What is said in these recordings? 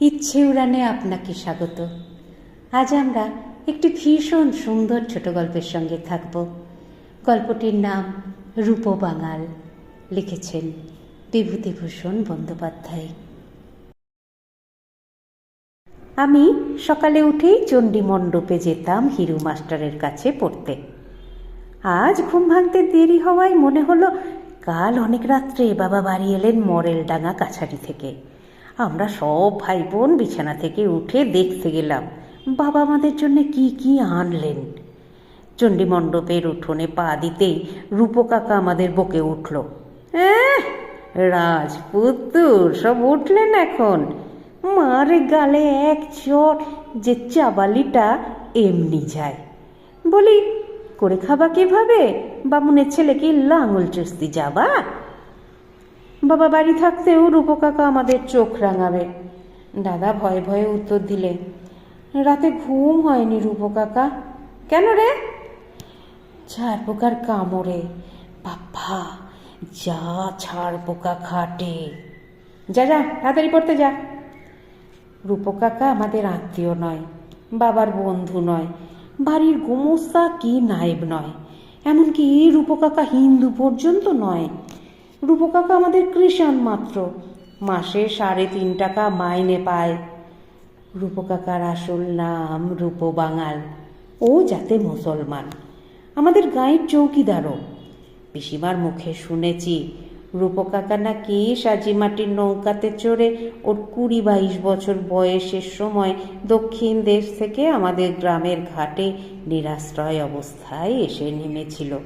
ইচ্ছে উড়ানে আপনাকে স্বাগত। আজ আমরা একটি ভীষণ সুন্দর ছোট গল্পের সঙ্গে থাকব। গল্পটির নাম রূপ বাঙাল লিখেছেন বিভূতিভূষণ বন্দ্যোপাধ্যায়। আমি সকালে উঠেই চণ্ডী মণ্ডপে যেতাম হিরু মাস্টারের কাছে পড়তে। আজ ঘুম ভাঙতে দেরি হওয়ায় মনে হলো, কাল অনেক রাত্রে বাবা বাড়ি এলেন মরেলডাঙ্গা কাছারি থেকে। আমরা সব ভাই বোন বিছানা থেকে উঠে দেখতে গেলাম বাবা আমাদের জন্য কি কি আনলেন। চণ্ডী মণ্ডপের উঠোনে পা দিতেই রূপকাকা আমাদের বকে উঠল "এ্যাঁ, রাজপুত্তুর সব উঠলেন এখন। মার গালে এক চট যে চাবালিটা এমনি যায়। বলি করে খাবা কীভাবে? বামুনের ছেলে কি লাঙল চুস্তি যাবা? বাবা বাড়ি থাকতেও রূপকাকা আমাদের চোখ রাঙাবে। দাদা ভয়ে ভয়ে উত্তর দিলে, রাতে ঘুম হয়নি রূপকাকা কেন রে? ছাড় পোকার কামড়ে। বাবা যা ছাড় পোকা খাটে। যা যা, তাড়াতাড়ি পড়তে যা। রূপকাকা আমাদের আত্মীয় নয়, বাবার বন্ধু নয়, বাড়ির গোমস্তা কি নায়েব নয়, এমনকি রূপকাকা হিন্দু পর্যন্ত নয়। রূপকাকা আমাদের কৃষাণ মাত্র। মাসে সাড়ে তিন টাকা মাইনে পায়। রূপকাকার আসল নাম রূপ বাঙাল ও যাতে মুসলমান। আমাদের গাঁয়ের চৌকিদারও। পিসিমার মুখে শুনেছি, রূপকাকা নাকি সাজিমাটির নৌকাতে চড়ে ওর কুড়ি বাইশ বছর বয়সের সময় দক্ষিণ দেশ থেকে আমাদের গ্রামের ঘাটে নিরাশ্রয় অবস্থায় এসে নেমেছিল।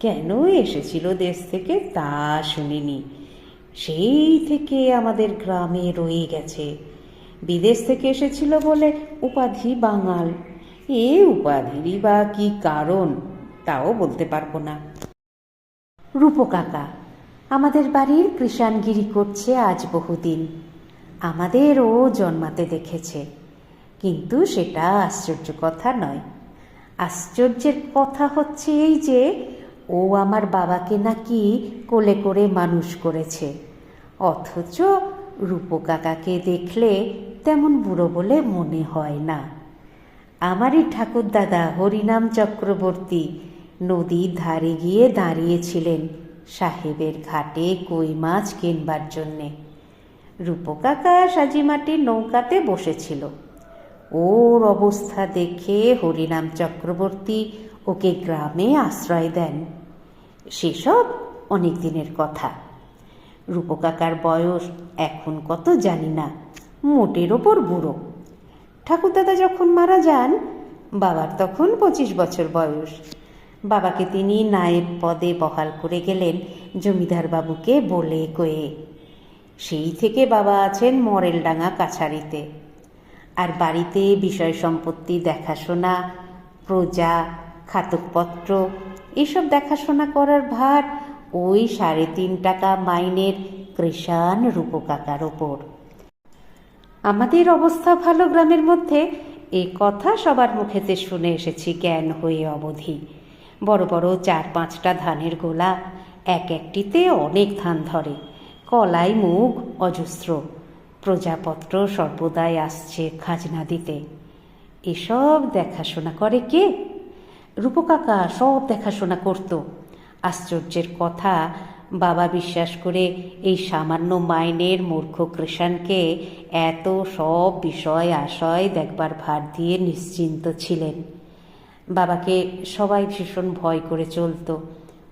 কেন এসেছিল দেশ থেকে তা শুনিনি। সেই থেকে আমাদের গ্রামে রয়ে গেছে। বিদেশ থেকে এসেছিল বলে উপাধি বাঙাল। এ উপাধিরই বা কি কারণ, তাও বলতে পারব না। রূপকাকা আমাদের বাড়ির কৃষাণগিরি করছে আজ বহুদিন। আমাদের ও জন্মাতে দেখেছে। কিন্তু সেটা আশ্চর্য কথা নয়। আশ্চর্যের কথা হচ্ছে এই যে ও আমার বাবাকে নাকি কোলে করে মানুষ করেছে। অথচ রূপকাকাকে দেখলে তেমন বুড়ো বলে মনে হয় না। আমারই ঠাকুরদাদা হরিনাম চক্রবর্তী নদীর ধারে গিয়ে দাঁড়িয়েছিলেন সাহেবের ঘাটে কই মাছ কিনবার জন্যে। রূপকাকা সাজিমাটির নৌকাতে বসেছিল। ওর অবস্থা দেখে হরিনাম চক্রবর্তী ওকে গ্রামে আশ্রয় দেন। সেসব অনেক দিনের কথা। রূপকাকার বয়স এখন কত জানি না, মোটের ওপর বুড়ো। ঠাকুরদাদা যখন মারা যান, বাবার তখন পঁচিশ বছর বয়স। বাবাকে তিনি নায়েব পদে বহাল করে গেলেন জমিদার বাবুকে বলে কয়ে। সেই থেকে বাবা আছেন মরেলডাঙ্গা কাছারিতে। আর বাড়িতে বিষয় সম্পত্তি, দেখাশোনা, প্রজা, খাতকপত্র এসব দেখাশোনা করার ভার ওই সাড়ে তিন টাকা মাইনের কৃষাণ রূপকাকার ওপর। আমাদের অবস্থা ভালো গ্রামের মধ্যে এ কথা সবার মুখেতে শুনে এসেছি জ্ঞান হয়ে অবধি। বড় বড় চার পাঁচটা ধানের গোলা, এক একটিতে অনেক ধান ধরে। কলাই, মুগ, অজস্র। প্রজাপত্র সর্বদাই আসছে খাজনা দিতে। এসব দেখাশোনা করে কে? রূপকাকা সব দেখাশোনা করত। আশ্চর্যের কথা, বাবা বিশ্বাস করে এই সামান্য মাইনের মূর্খ কৃষাণকে এত সব বিষয় আশয় দেখবার ভার দিয়ে নিশ্চিন্ত ছিলেন। বাবাকে সবাই ভীষণ ভয় করে চলতো।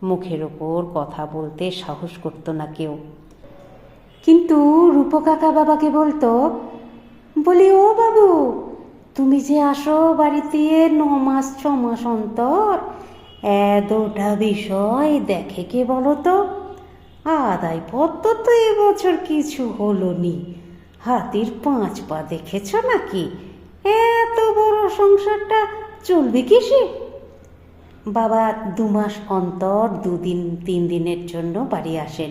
মুখের ওপর কথা বলতে সাহস করতো না কেউ। কিন্তু রূপকাকা বাবাকে বলতো, বলি, ও বাবু তুমি যে আসো বাড়িতে ন মাস, ছ মাস অন্তর, এতটা বিষয় দেখে কে বলো তো? আদায় পত্র তো এবছর কিছু হলো নি হাতির পাঁচ পা দেখেছ নাকি? এত বড় সংসারটা চলবে কিসে? বাবা দু মাস অন্তর, দুদিন, তিন দিনের জন্য বাড়ি আসেন।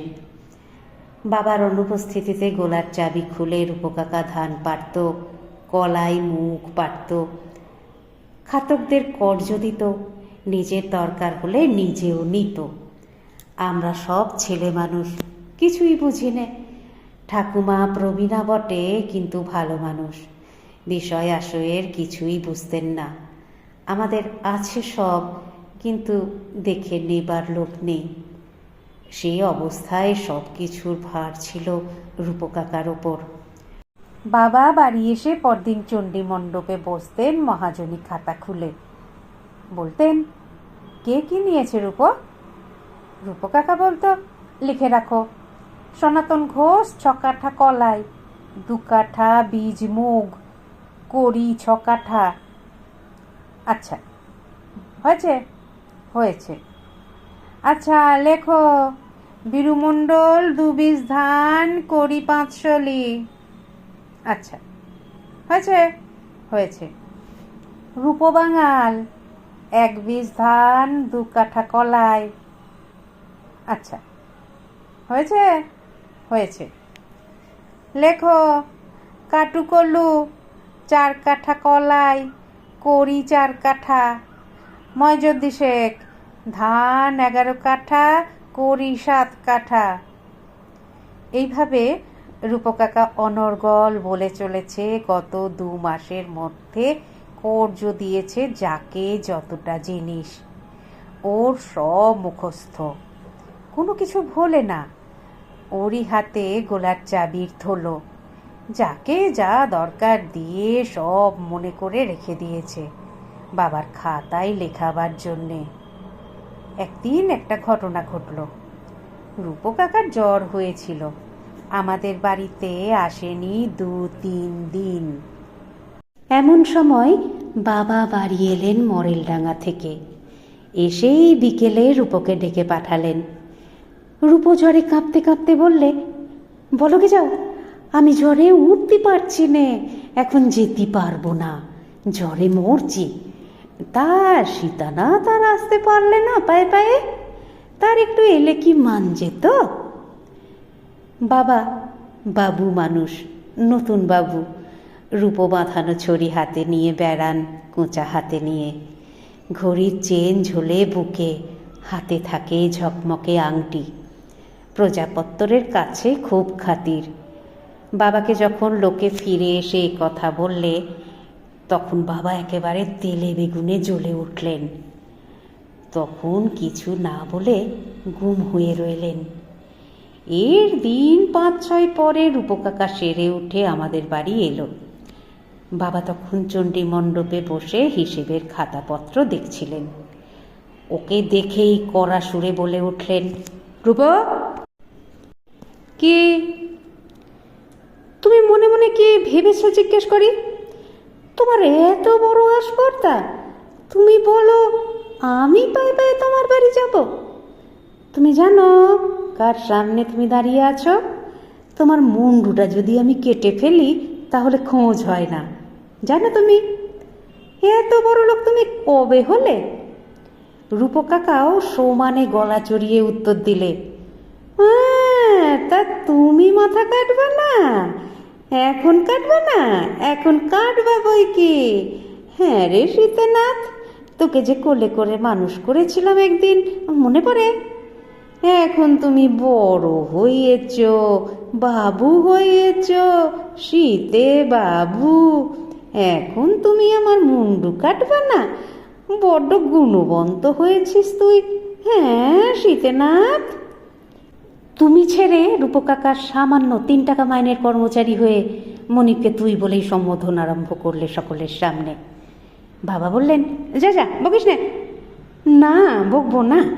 বাবার অনুপস্থিতিতে গোলার চাবি খুলে রূপকাকা ধান পারত কলাই মুখ পারত খাতকদের কর্জ দিত নিজের দরকার হলে নিজেও নিত। আমরা সব ছেলে মানুষ, কিছুই বুঝি নে। ঠাকুমা, প্রবীণা বটে, কিন্তু ভালো মানুষ। বিষয় আশয়ের কিছুই বুঝতেন না। আমাদের আছে সব, কিন্তু দেখে নেবার লোক নেই। সেই অবস্থায় সব কিছুর ভার ছিল রূপকাকার ওপর। বাবা বাড়ি এসে পরদিন চণ্ডী মণ্ডপে বসতেন, মহাজনী খাতা খুলে। বলতেন, কে কি নিয়েছে রূপ? রূপ কাকা বলতো, লিখে রাখো। সনাতন ঘোষ, ছকাঠা কলাই দু কাঠা বীজ মুগ, কড়ি ছকাঠা। আচ্ছা হয়েছে? হয়েছে। আচ্ছা লেখো, বীরুমণ্ডল দু বীজ ধান, কড়ি পাঁচশলি। আচ্ছা। হয়েছে? হয়েছে। রূপবাঙাল এক বীজ ধান, দু কাঠা কলাই। আচ্ছা। হয়েছে? হয়েছে। লেখো কাটুকলু চার কাঠা কলাই, করি চার কাঠা। ময়জদ্দি শেখ, ধান এগারো কাঠা, করি সাত কাঠা। এইভাবে রূপকাকা অনর্গল বলে চলেছে, গত দু মাসের মধ্যে কর্য দিয়েছে যাকে যতটা জিনিস। ওর সব মুখস্থ। কোনো কিছু ভোলে না। ওরই হাতে গোলার চাবির থলো। যাকে যা দরকার দিয়ে সব মনে করে রেখে দিয়েছে। বাবার খাতায় লেখাবার জন্যে। একদিন একটা ঘটনা ঘটল। রূপকাকার জ্বর হয়েছিল। আমাদের বাড়িতে আসেনি দু, তিন দিন। এমন সময় বাবা বাড়ি এলেন মরেলডাঙ্গা থেকে। এসেই বিকেলে রূপকে ডেকে পাঠালেন। রূপ জ্বরে কাঁপতে কাঁপতে বললে, বলো কি যাও, আমি জ্বরে উঠতে পারছি নে, এখন যেতে পারব না, জ্বরে মরছি। তা সীতানা তার আসতে পারলে না পায়ে পায়ে? তার একটু এলে কি মান যেত? বাবা, বাবু মানুষ, নতুন বাবু। রূপো বাঁধানো ছড়ি হাতে নিয়ে, বেড়ান কোঁচা হাতে নিয়ে। ঘড়ির চেন ঝোলে বুকে, হাতে থাকে ঝকমকে আংটি। প্রজাপত্তরের কাছে খুব খাতির। বাবাকে যখন লোকে ফিরে এসে কথা বললে, তখন বাবা একেবারে তেলে বেগুনে জ্বলে উঠলেন। তখন কিছু না বলে গুম হয়ে রইলেন। এর দিন পাঁচ ছয় পরে রূপকাকা সেরে উঠে আমাদের বাড়ি এলো। বাবা তখন চণ্ডী মণ্ডপে বসে হিসেবের খাতাপত্র দেখছিলেন। ওকে দেখেই কড়া সুরে বলে উঠলেন, রূপ, কি? তুমি মনে মনে কি ভেবেছ জিজ্ঞেস করি? তোমার এত বড় আসপর্দা, তুমি বলো, আমি পায়ে পায়ে তোমার বাড়ি যাব? তুমি জানো কার সামনে তুমি দাঁড়িয়ে আছো। তোমার মুন্ডুটা যদি আমি কেটে ফেলি তাহলে খোঁজ হয় না। জানো তুমি? এত বড় লোক তুমি কবে হলে? রূপকাকাও সমানে গলা চড়িয়ে উত্তর দিলে "হ্যাঁ, তা তুমি মাথা কাটবে না। এখন কাটবে না এখন কাটবা বই কি? হ্যাঁ রে শীতনাথ তোকে যে কোলে করে মানুষ করেছিলাম একদিন মনে পড়ে? এখন তুমি বড় হয়েছ, বাবু হয়েছ, শীতে বাবু। এখন তুমি আমার মুন্ডু কাটবে না, বড্ড গুণবন্ত হয়েছিস তুই। হ্যাঁ শীতেনাথ? তুমি ছেড়ে রূপকাকার সামান্য তিন টাকা মাইনের কর্মচারী হয়ে মনিপকে তুই বলেই সম্বোধন আরম্ভ করলে সকলের সামনে। বাবা বললেন, যা যা, বকিস না। না, বকবো না।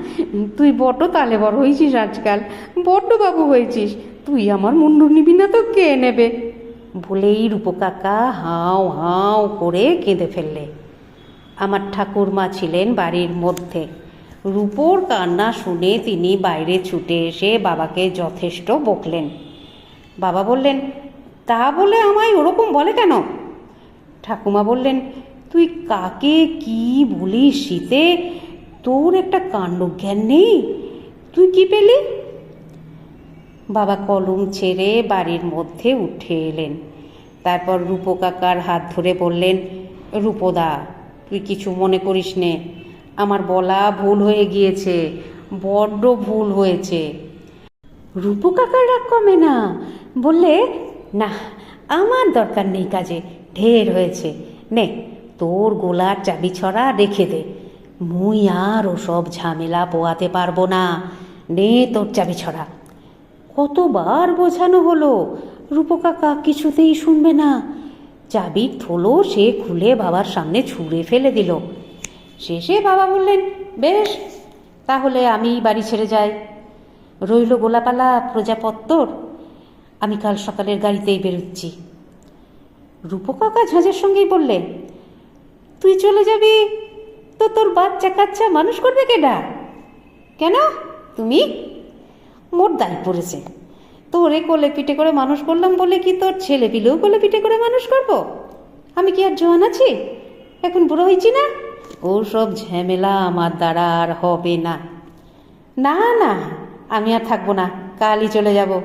তুই বড্ড তালে বড় হয়েছিস আজকাল। বড্ড বাবু হয়েছিস। তুই আমার মুন্ডু নিবি না তো কে নেবে? বলেই রূপকাকা হাও হাও করে কেঁদে ফেললে। আমার ঠাকুরমা ছিলেন বাড়ির মধ্যে। রূপোর কান্না শুনে তিনি বাইরে ছুটে এসে বাবাকে যথেষ্ট বকলেন। বাবা বললেন, তা বলে আমায় ওরকম বলে কেন? ঠাকুমা বললেন, তুই কাকে কি বলিস শীতে? তোর একটা কাণ্ডজ্ঞান নেই? তুই কি পেলি? বাবা কলম ছেড়ে বাড়ির মধ্যে উঠে এলেন। তারপর রূপকাকার হাত ধরে বললেন, রূপদা, তুই কিছু মনে করিস নে। আমার বলা ভুল হয়ে গিয়েছে, বড্ড ভুল হয়েছে। রূপু কাকার রাগ কমে না। বললে, না, আমার দরকার নেই কাজে, ঢের হয়েছে। নে, তোর গোলার চাবি ছড়া রেখে দে। মুই আর সব ঝামেলা পোয়াতে পারব না। নে তোর চাবি ছড়া। কতবার বোঝানো হলো, রূপো কাকা কিছুতেই শুনবে না। চাবির থলো সে খুলে বাবার সামনে ছুঁড়ে ফেলে দিল। শেষে বাবা বললেন, বেশ, তাহলে আমি বাড়ি ছেড়ে যাই। রইল গোলাপালা প্রজাপত্তর আমি কাল সকালের গাড়িতেই বেরোচ্ছি। রূপো কাকা ঝাঁঝের সঙ্গেই বললেন, তুই চলে যাবি? তো তোর বাচ্চা কাচ্চা মানুষ করবে কেডা? কেন? তুমি? মোর দায় পড়েছে। তোরে কোলে পিঠে করে মানুষ করলাম বলে কি তোর ছেলে পিলেও কোলে পিঠে করে মানুষ করব? আমি কি আর জোয়ান আছি? এখন বুড়ো হয়েছি না? ও সব ঝামেলা আমার দ্বারা আর হবে না। না না, আমি আর থাকব না। কালই চলে যাব।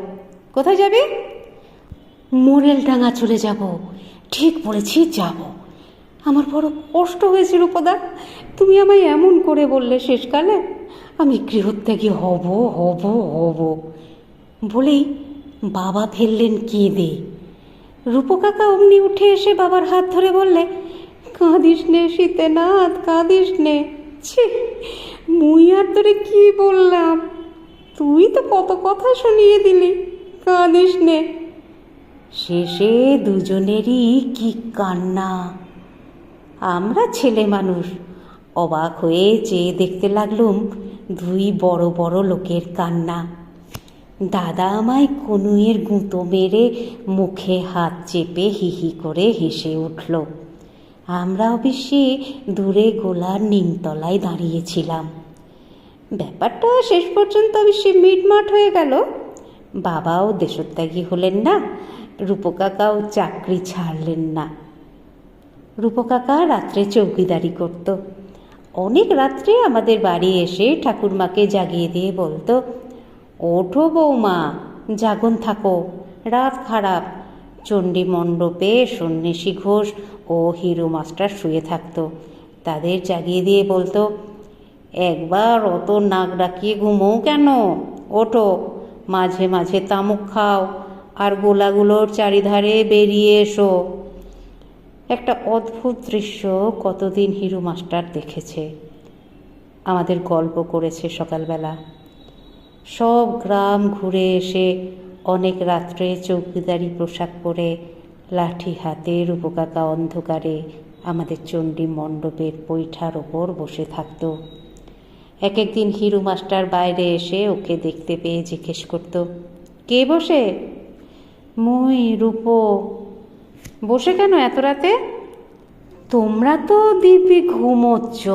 কোথায় যাবি? মোরেলডাঙ্গা চলে যাব। ঠিক বলেছি, যাব। আমার বড় কষ্ট হয়েছিল, পদা। তুমি আমায় এমন করে বললে শেষকালে, আমি গৃহত্যাগী হব হব হব। বলেই বাবা ফেললেন কেঁদে। রূপকাকা অমনি উঠে এসে বাবার হাত ধরে বললে, কাঁদিস নে শীতেনাথ কাঁদিস নে। মুই আর তোরে কি বললাম? তুই তো কত কথা শুনিয়ে দিলি, কাঁদিস নে। শেষে দুজনেরই কি কান্না। আমরা ছেলে মানুষ। অবাক হয়ে চেয়ে দেখতে লাগলুম দুই বড় বড় লোকের কান্না। দাদা আমায় কনুয়ের গুঁতো মেরে মুখে হাত চেপে হিহি করে হেসে উঠল। আমরা অবশ্যই দূরে গোলার নিমতলায় দাঁড়িয়েছিলাম। ব্যাপারটা শেষ পর্যন্ত অবশ্যই মিটমাট হয়ে গেল। বাবাও দেশত্যাগী হলেন না, রূপকাকাও চাকরি ছাড়লেন না। রূপকাকা রাত্রে চৌকিদারি করত। অনেক রাত্রে আমাদের বাড়ি এসে ঠাকুরমাকে জাগিয়ে দিয়ে বলতো, ওঠো বৌমা, জাগন থাকো, রাত খারাপ। চণ্ডী মণ্ডপে সন্ন্যাসী ঘোষ ও হিরো মাস্টার শুয়ে থাকতো। তাদের জাগিয়ে দিয়ে বলতো, একবার অত নাক ডাকিয়ে ঘুমো কেন? ওঠো, মাঝে মাঝে তামুক খাও, আর গোলাগুলোর চারিধারে বেরিয়ে এসো। একটা অদ্ভুত দৃশ্য কতদিন হিরু মাস্টার দেখেছে। আমাদের গল্প করেছে সকালবেলা। সব গ্রাম ঘুরে এসে অনেক রাত্রে চৌকিদারি পোশাক পরে লাঠি হাতে রূপকাকা অন্ধকারে আমাদের চণ্ডী মণ্ডপের পৈঠার ওপর বসে থাকত। এক একদিন হিরু মাস্টার বাইরে এসে ওকে দেখতে পেয়ে জিজ্ঞেস করতো, কে বসে? মুই, রূপো। বসে কেন এত রাতে? তোমরা তো দিব্যি ঘুমোচ্ছ,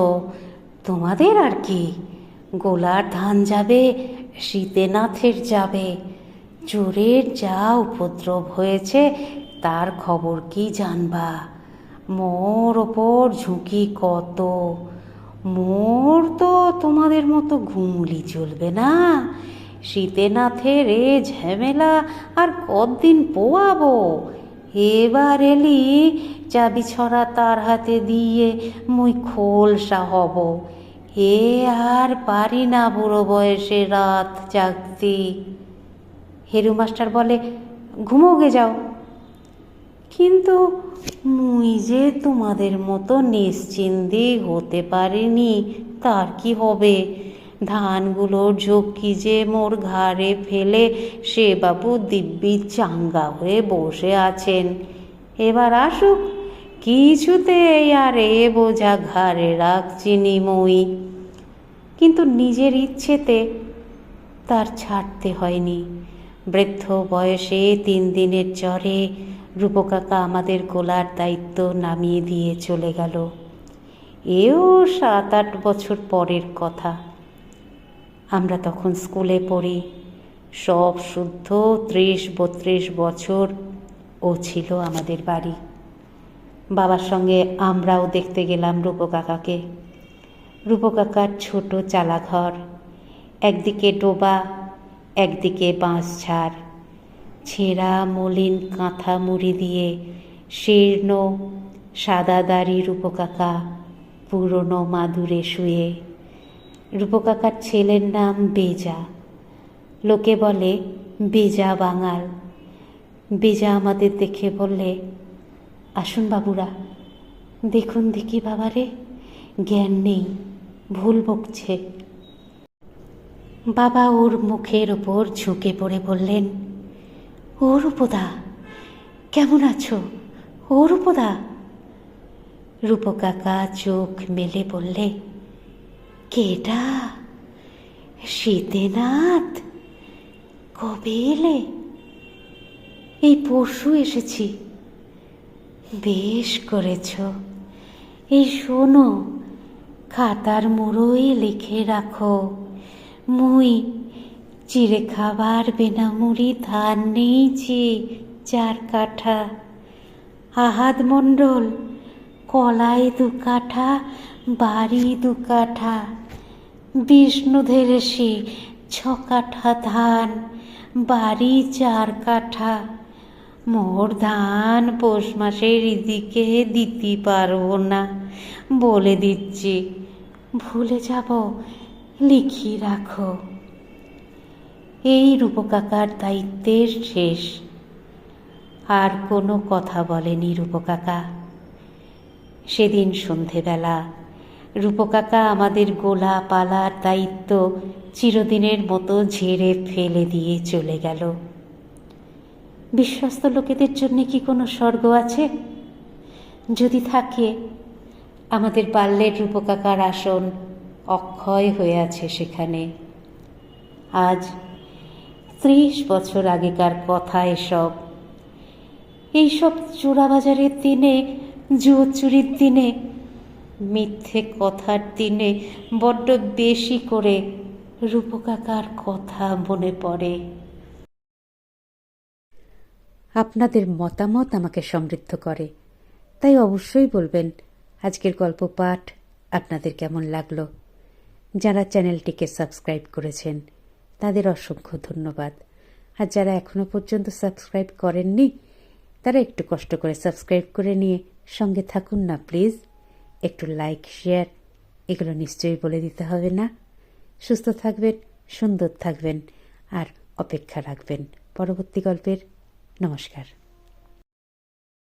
তোমাদের আর কি? গোলার ধান যাবে শীতেনাথের যাবে। চোরের যা উপদ্রব হয়েছে, তার খবর কি জানবা? মোর ওপর ঝুঁকি কত? মোর তো তোমাদের মতো ঘুমুলি চলবে না। শীতেনাথের এ ঝামেলা আর কদিন পোয়াবো? এবার এলি চাবি ছড়া তার হাতে দিয়ে মুই খোলসা হব। এ আর পারি না বুড়ো বয়সে রাত জাগতে। হেরু মাস্টার বলে, ঘুমোগে যাও। কিন্তু মুই যে তোমাদের মতো নিশ্চিন্দি হতে পারিনি, তার কি হবে? ধানগুলোর ঝক্কি যে মোর ঘাড়ে ফেলে, সে বাবু দিব্যি চাঙ্গা হয়ে বসে আছেন। এবার আসুক, কিছুতে আর এ বোঝা ঘাড়ে রাখছিনি মই কিন্তু নিজের ইচ্ছেতে তার ছাড়তে হয়নি। বৃদ্ধ বয়সে তিন দিনের জ্বরে রূপকাকা আমাদের গোলার দায়িত্ব নামিয়ে দিয়ে চলে গেল। এও সাত আট বছর পরের কথা। আমরা তখন স্কুলে পড়ি। সব শুদ্ধ ত্রিশ বত্রিশ বছর ও ছিল আমাদের বাড়ি। বাবার সঙ্গে আমরাও দেখতে গেলাম রূপকাকাকে রূপকাকার ছোট চালাঘর, একদিকে ডোবা, একদিকে বাঁশ ঝাড়। ছেঁড়া মলিন কাঁথা মুড়ি দিয়ে শীর্ণ সাদা দাড়ি রূপকাকা পুরনো মাদুরে শুয়ে। রূপকাকার ছেলের নাম বেজা। লোকে বলে, বেজা বাঙাল। বেজা আমাদের দেখে বললে, আসুন বাবুরা, দেখুন দেখি বাবারে, জ্ঞান নেই, ভুল বকছে। বাবা ওর মুখের ওপর ঝুঁকে পড়ে বললেন ও রূপদা কেমন আছো? ও রূপদা রূপকাকা চোখ মেলে বললে কেডা? শীতেনাথ কবে এলে? এই পরশু এসেছি। বেশ করেছ। এই শোনো, খাতার মোড়ই লিখে রাখো। মুই চিড়ে খাবার বেনামুড়ি ধান নেইছি চার কাঠা। আহাদ মণ্ডল, কলাই দু কাঠা, বাড়ি দু কাঠা। বিষ্ণু ধেরেছি ছ কাঠা ধান, বাড়ি চার কাঠা। মোর ধান পৌষ মাসের দিকে দিতে পারব না। বলে দিচ্ছি, ভুলে যাব, লিখি রাখো। এই রূপকাকার দায়িত্বের শেষ। আর কোনো কথা বলেনি রূপকাকা। সেদিন সন্ধেবেলা রূপকাকা আমাদের গোলা পালার দায়িত্ব চিরদিনের মতো ঝেড়ে ফেলে দিয়ে চলে গেল। বিশ্বস্ত লোকেদের জন্য কি কোনো স্বর্গ আছে? যদি থাকে, আমাদের বাল্যের রূপকাকার আসন অক্ষয় হয়ে আছে সেখানে। আজ ত্রিশ বছর আগেকার কথা এসব। এইসব চোরাবাজারের দিনে জুয়ো চুরির দিনে মিথ্যে কথার দিনে বড্ড বেশি করে রূপকাকার কথা মনে পড়ে। আপনাদের মতামত আমাকে সমৃদ্ধ করে। তাই অবশ্যই বলবেন, আজকের গল্প পাঠ আপনাদের কেমন লাগল? যারা চ্যানেলটিকে সাবস্ক্রাইব করেছেন, তাদের অসংখ্য ধন্যবাদ। আর যারা এখনও পর্যন্ত সাবস্ক্রাইব করেননি, তারা একটু কষ্ট করে সাবস্ক্রাইব করে নিয়ে সঙ্গে থাকুন না, প্লিজ। একটু লাইক শেয়ার এগুলো নিশ্চয়ই বলে দিতে হবে না। সুস্থ থাকবেন, সুন্দর থাকবেন, আর অপেক্ষা রাখবেন। পরবর্তী গল্পের নমস্কার।